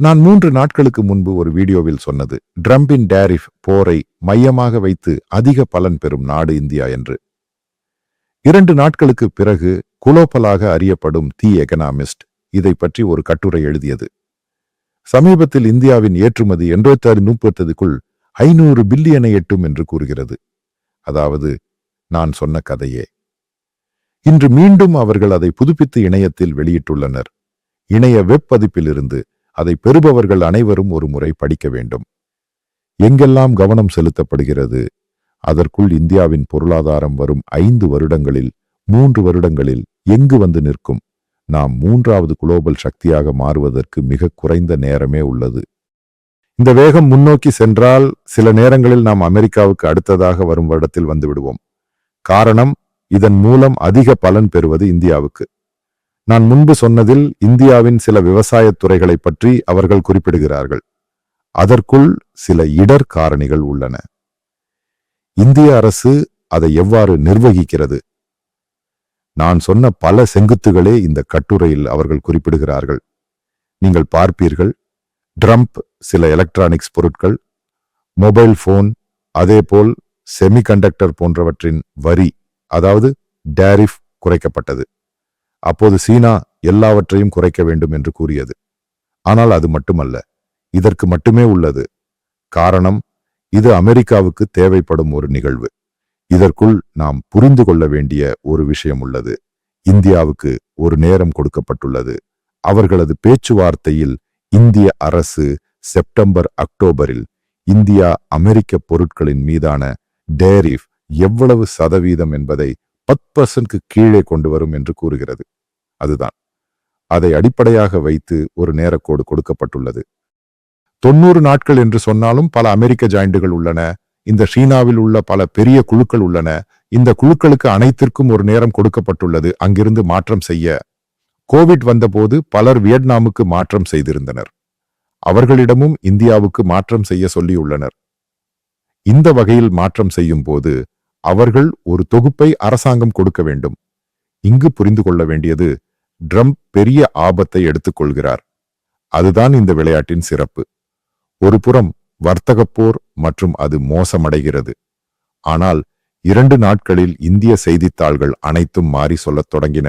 நான் மூன்று நாட்களுக்கு முன்பு ஒரு வீடியோவில் சொன்னது ட்ரம்பின் டேரிஃப் போரை மையமாக வைத்து அதிக பலன் பெறும் நாடு இந்தியா என்று. இரண்டு நாட்களுக்கு பிறகு குலோபலாக அறியப்படும் தி எகனாமிஸ்ட் இதை பற்றி ஒரு கட்டுரை எழுதியது. சமீபத்தில் இந்தியாவின் ஏற்றுமதி எண்பத்தாறு முப்பத்ததுக்குள் ஐநூறு பில்லியனை எட்டும் என்று கூறுகிறது. அதாவது நான் சொன்ன கதையே. இன்று மீண்டும் அவர்கள் அதை புதுப்பித்து இணையத்தில் வெளியிட்டுள்ளனர். இணைய வெப் பதிப்பிலிருந்து அதை பெறுபவர்கள் அனைவரும் ஒரு முறை படிக்க வேண்டும். எங்கெல்லாம் கவனம் செலுத்தப்படுகிறது? அதற்குள் இந்தியாவின் பொருளாதாரம் வரும் ஐந்து வருடங்களில் மூன்று வருடங்களில் எங்கு வந்து நிற்கும்? நாம் மூன்றாவது குளோபல் சக்தியாக மாறுவதற்கு மிக குறைந்த நேரமே உள்ளது. இந்த வேகம் முன்னோக்கி சென்றால் சில நேரங்களில் நாம் அமெரிக்காவுக்கு அடுத்ததாக வரும் வருடத்தில் வந்துவிடுவோம் காரணம் இதன் மூலம் அதிக பலன் பெறுவது இந்தியாவுக்கு. நான் முன்பு சொன்னதில் இந்தியாவின் சில விவசாயத் துறைகளை பற்றி அவர்கள் குறிப்பிடுகிறார்கள். அதற்குள் சில இடர் காரணிகள் உள்ளன. இந்திய அரசு அதை எவ்வாறு நிர்வகிக்கிறது? நான் சொன்ன பல செங்குத்துகளே இந்த கட்டுரையில் அவர்கள் குறிப்பிடுகிறார்கள். நீங்கள் பார்ப்பீர்கள் ட்ரம்ப் சில எலக்ட்ரானிக்ஸ் பொருட்கள் மொபைல் போன் அதேபோல் செமிகண்டக்டர் போன்றவற்றின் வரி அதாவது டேரிஃப் குறைக்கப்பட்டது. அப்போது சீனா எல்லாவற்றையும் குறைக்க வேண்டும் என்று கூறியது. ஆனால் அது மட்டுமல்ல இதற்கு மட்டுமே உள்ளது. காரணம் இது அமெரிக்காவுக்கு தேவைப்படும் ஒரு நிகழ்வு. இதற்குள் நாம் புரிந்து கொள்ள வேண்டிய ஒரு விஷயம் உள்ளது. இந்தியாவுக்கு ஒரு நேரம் கொடுக்கப்பட்டுள்ளது. அவர்களது பேச்சுவார்த்தையில் இந்திய அரசு செப்டம்பர் அக்டோபரில் இந்தியா அமெரிக்க பொருட்களின் மீதான டேரிஃப் எவ்வளவு சதவீதம் என்பதை பத்து பர்சன்ட்க்கு கீழே கொண்டு வரும் என்று கூறுகிறது. அதுதான். அதை அடிப்படையாக வைத்து ஒரு நேரக்கோடு கொடுக்கப்பட்டுள்ளது. தொண்ணூறு நாட்கள் என்று சொன்னாலும் பல அமெரிக்க ஜாயிண்டுகள் உள்ளன. இந்த சீனாவில் உள்ள பல பெரிய குழுக்கள் உள்ளன. இந்த குழுக்களுக்கு அனைத்திற்கும் ஒரு நேரம் கொடுக்கப்பட்டுள்ளது. அங்கிருந்து மாற்றம் செய்ய. கோவிட் வந்தபோது பலர் வியட்நாமுக்கு மாற்றம் செய்திருந்தனர். அவர்களிடமும் இந்தியாவுக்கு மாற்றம் செய்ய சொல்லியுள்ளனர். இந்த வகையில் மாற்றம் செய்யும் போது அவர்கள் ஒரு தொகுப்பை அரசாங்கம் கொடுக்க வேண்டும். இங்கு புரிந்து கொள்ள வேண்டியது ட்ரம்ப் பெரிய ஆபத்தை எடுத்துக்கொள்கிறார். அதுதான் இந்த விளையாட்டின் சிறப்பு. ஒரு புறம் வர்த்தகப்போர் மற்றும் அது மோசமடைகிறது. ஆனால் இரண்டு நாட்களில் இந்திய செய்தித்தாள்கள் அனைத்தும் மாறி சொல்லத் தொடங்கின.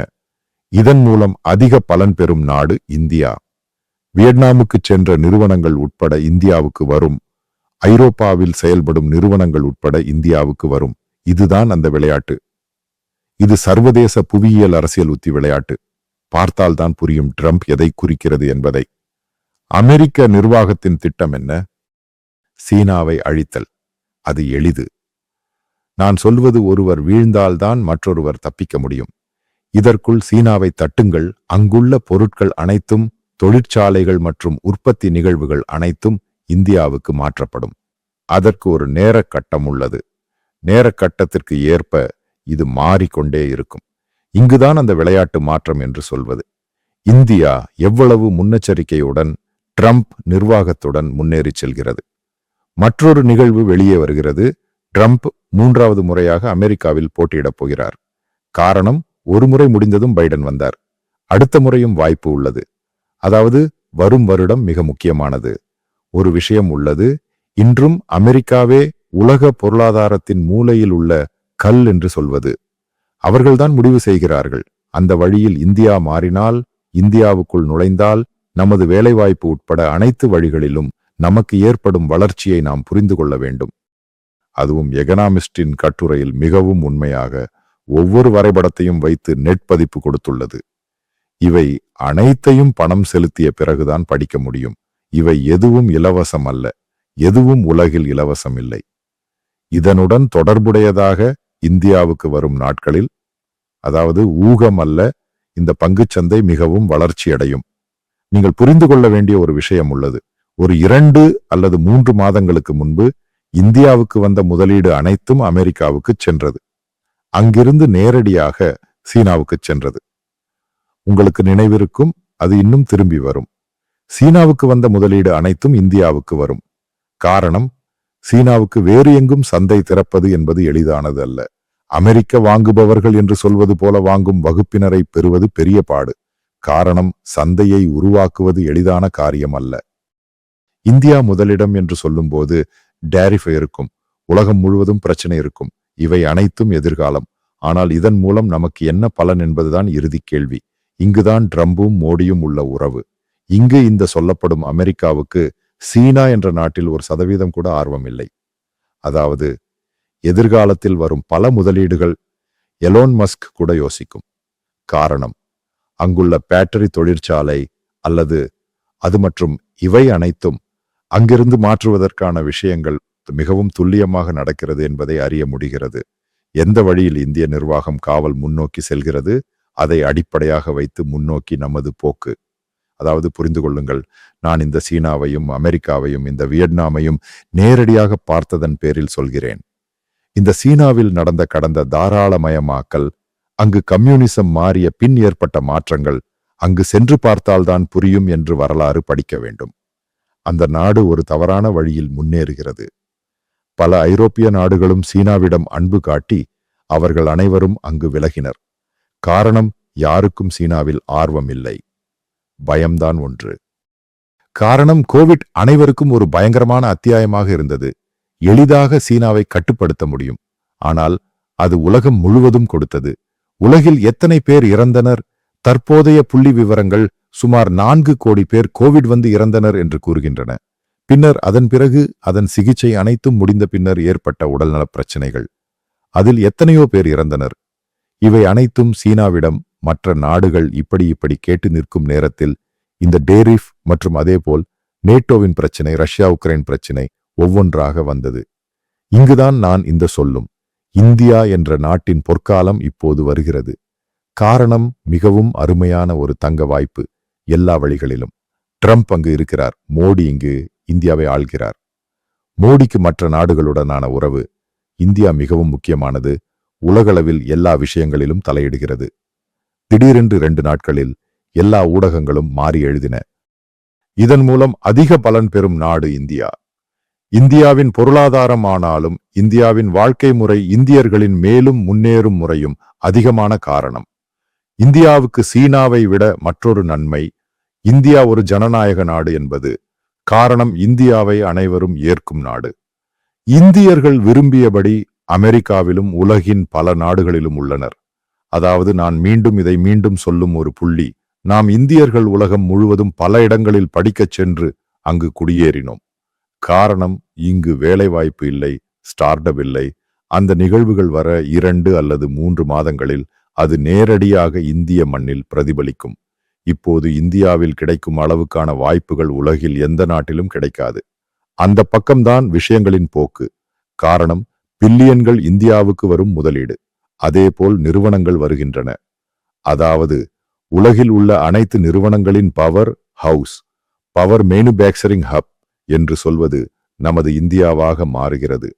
இதன் மூலம் அதிக பலன் பெறும் நாடு இந்தியா. வியட்நாமுக்கு சென்ற நிறுவனங்கள் உட்பட இந்தியாவுக்கு வரும். ஐரோப்பாவில் செயல்படும் நிறுவனங்கள் உட்பட இந்தியாவுக்கு வரும். இதுதான் அந்த விளையாட்டு. இது சர்வதேச புவியியல் அரசியல் உத்தி விளையாட்டு. பார்த்தால்தான் புரியும் ட்ரம்ப் எதை குறிக்கிறது என்பதை. அமெரிக்க நிர்வாகத்தின் திட்டம் என்ன? சீனாவை அழித்தல். அது எளிது. நான் சொல்வது ஒருவர் வீழ்ந்தால்தான் மற்றொருவர் தப்பிக்க முடியும். இதற்குள் சீனாவை தட்டுங்கள். அங்குள்ள பொருட்கள் அனைத்தும் தொழிற்சாலைகள் மற்றும் உற்பத்தி நிகழ்வுகள் அனைத்தும் இந்தியாவுக்கு மாற்றப்படும். அதற்கு ஒரு நேரக் கட்டம் உள்ளது. நேர கட்டத்திற்கு ஏற்ப இது மாறிக்கொண்டே இருக்கும். இங்குதான் அந்த விளையாட்டு மாற்றம் என்று சொல்வது. இந்தியா எவ்வளவு முன்னெச்சரிக்கையுடன் ட்ரம்ப் நிர்வாகத்துடன் முன்னேறி செல்கிறது. மற்றொரு நிகழ்வு வெளியே வருகிறது. ட்ரம்ப் மூன்றாவது முறையாக அமெரிக்காவில் போட்டியிடப் போகிறார். காரணம் ஒரு முறை முடிந்ததும் பைடன் வந்தார். அடுத்த முறையும் வாய்ப்பு உள்ளது. அதாவது வரும் வருடம் மிக முக்கியமானது. ஒரு விஷயம் உள்ளது. இன்றும் அமெரிக்காவே உலக பொருளாதாரத்தின் மூலையில் உள்ள கல் என்று சொல்வது. அவர்கள்தான் முடிவு செய்கிறார்கள். அந்த வழியில் இந்தியா மாறினால் இந்தியாவுக்குள் நுழைந்தால் நமது வேலைவாய்ப்பு உட்பட அனைத்து வழிகளிலும் நமக்கு ஏற்படும் வளர்ச்சியை நாம் புரிந்து கொள்ள வேண்டும். அதுவும் எகனாமிஸ்டின் கட்டுரையில் மிகவும் உண்மையாக ஒவ்வொரு வரைபடத்தையும் வைத்து நெட் பதிப்பு கொடுத்துள்ளது. இவை அனைத்தையும் பணம் செலுத்திய பிறகுதான் படிக்க முடியும். இவை எதுவும் இலவசம் அல்ல. எதுவும் உலகில் இலவசம் இல்லை. இதனுடன் தொடர்புடையதாக இந்தியாவுக்கு வரும் நாட்களில் அதாவது ஊகம் அல்ல இந்த பங்குச்சந்தை மிகவும் வளர்ச்சியடையும். நீங்கள் புரிந்து கொள்ள வேண்டிய ஒரு விஷயம் உள்ளது. ஒரு இரண்டு அல்லது மூன்று மாதங்களுக்கு முன்பு இந்தியாவுக்கு வந்த முதலீடு அனைத்தும் அமெரிக்காவுக்கு சென்றது. அங்கிருந்து நேரடியாக சீனாவுக்கு சென்றது. உங்களுக்கு நினைவிருக்கும் அது இன்னும் திரும்பி வரும். சீனாவுக்கு வந்த முதலீடு அனைத்தும் இந்தியாவுக்கு வரும். காரணம் சீனாவுக்கு வேறு எங்கும் சந்தை திறப்பது என்பது எளிதானது அல்ல. அமெரிக்க வாங்குபவர்கள் என்று சொல்வது போல வாங்கும் வகுப்பினரை பெறுவது பெரிய பாடு. காரணம் சந்தையை உருவாக்குவது எளிதான காரியம் அல்ல இந்தியா முதலிடம் என்று சொல்லும்போது டேரிஃபை இருக்கும். உலகம் முழுவதும் பிரச்சனை இருக்கும். இவை அனைத்தும் எதிர்காலம். ஆனால் இதன் மூலம் நமக்கு என்ன பலன் என்பதுதான் இறுதி கேள்வி. இங்குதான் ட்ரம்பும் மோடியும் உள்ள உறவு. இங்கு இந்த சொல்லப்படும் அமெரிக்காவுக்கு சீனா என்ற நாட்டில் ஒரு சதவீதம் கூட ஆர்வம் இல்லை. அதாவது எதிர்காலத்தில் வரும் பல முதலீடுகள் எலோன் மஸ்க் கூட யோசிக்கும். காரணம் அங்குள்ள பேட்டரி தொழிற்சாலை அல்லது அது மற்றும் இவை அனைத்தும் அங்கிருந்து மாற்றுவதற்கான விஷயங்கள் மிகவும் துல்லியமாக நடக்கிறது என்பதை அறிய முடிகிறது. எந்த வழியில் இந்திய நிர்வாகம் காவல் முன்னோக்கி செல்கிறது அதை அடிப்படையாக வைத்து முன்னோக்கி நமது போக்கு. அதாவது புரிந்து கொள்ளுங்கள். நான் இந்த சீனாவையும் அமெரிக்காவையும் இந்த வியட்நாமையும் நேரடியாக பார்த்ததன் பேரில் சொல்கிறேன். இந்த சீனாவில் நடந்த கடந்த தாராளமயமாக்கல் அங்கு கம்யூனிசம் மாறிய பின் ஏற்பட்ட மாற்றங்கள் அங்கு சென்று பார்த்தால்தான் புரியும் என்று வரலாறு படிக்க வேண்டும். அந்த நாடு ஒரு தவறான வழியில் முன்னேறுகிறது. பல ஐரோப்பிய நாடுகளும் சீனாவிடம் அன்பு காட்டி அவர்கள் அனைவரும் அங்கு விலகினர். காரணம் யாருக்கும் சீனாவில் ஆர்வம் இல்லை. பயம்தான் ஒன்று. காரணம் கோவிட் அனைவருக்கும் ஒரு பயங்கரமான அத்தியாயமாக இருந்தது. எளிதாக சீனாவை கட்டுப்படுத்த முடியும். ஆனால் அது உலகம் முழுவதும் கொடுத்தது. உலகில் எத்தனை பேர் இறந்தனர்? தற்போதைய புள்ளி விவரங்கள் சுமார் நான்கு கோடி பேர் கோவிட் வந்து இறந்தனர் என்று கூறுகின்றன. பின்னர் அதன் பிறகு அதன் சிகிச்சை அனைத்தும் முடிந்த பின்னர் ஏற்பட்ட உடல்நலப் பிரச்சனைகள். அதில் எத்தனையோ பேர் இறந்தனர். இவை அனைத்தும் சீனாவிடம் மற்ற நாடுகள் இப்படி இப்படி கேட்டு நிற்கும் நேரத்தில் இந்த டேரிஃப் மற்றும் அதேபோல் நேட்டோவின் பிரச்சினை ரஷ்யா உக்ரைன் பிரச்சினை ஒவ்வொன்றாக வந்தது. இங்குதான் நான் இந்த சொல்லும். இந்தியா என்ற நாட்டின் பொற்காலம் இப்போது வருகிறது. காரணம் மிகவும் அருமையான ஒரு தங்க வாய்ப்பு எல்லா வழிகளிலும். ட்ரம்ப் அங்கு இருக்கிறார். மோடி இங்கு இந்தியாவை ஆள்கிறார். மோடிக்கு மற்ற நாடுகளுடனான உறவு இந்தியா மிகவும் முக்கியமானது. உலகளவில் எல்லா விஷயங்களிலும் தலையிடுகிறது. திடீரென்று ரெண்டு நாட்களில் எல்லா ஊடகங்களும் மாறி எழுதின. இதன் மூலம் அதிக பலன் பெறும் நாடு இந்தியா. இந்தியாவின் பொருளாதாரம் ஆனாலும் இந்தியாவின் வாழ்க்கை முறை இந்தியர்களின் மேலும் முன்னேறும் முறையும் அதிகமான காரணம். இந்தியாவுக்கு சீனாவை விட மற்றொரு நன்மை இந்தியா ஒரு ஜனநாயக நாடு என்பது. காரணம் இந்தியாவை அனைவரும் ஏற்கும் நாடு. இந்தியர்கள் விரும்பியபடி அமெரிக்காவிலும் உலகின் பல நாடுகளிலும் உள்ளனர். அதாவது நான் மீண்டும் இதை மீண்டும் சொல்லும் ஒரு புள்ளி நாம் இந்தியர்கள் உலகம் முழுவதும் பல இடங்களில் படிக்கச் சென்று அங்கு குடியேறினோம். காரணம் இங்கு வேலைவாய்ப்பு இல்லை ஸ்டார்டப் இல்லை. அந்த நிகழ்வுகள் வர இரண்டு அல்லது மூன்று மாதங்களில் அது நேரடியாக இந்திய மண்ணில் பிரதிபலிக்கும். இப்போது இந்தியாவில் கிடைக்கும் அளவுக்கான வாய்ப்புகள் உலகில் எந்த நாட்டிலும் கிடைக்காது. அந்த பக்கம்தான் விஷயங்களின் போக்கு. காரணம் பில்லியன்கள் இந்தியாவுக்கு வரும் முதலீடு. அதேபோல் நிறுவனங்கள் வருகின்றன. அதாவது உலகில் உள்ள அனைத்து நிறுவனங்களின் power house power manufacturing hub என்று சொல்வது நமது இந்தியாவாக மாறுகிறது.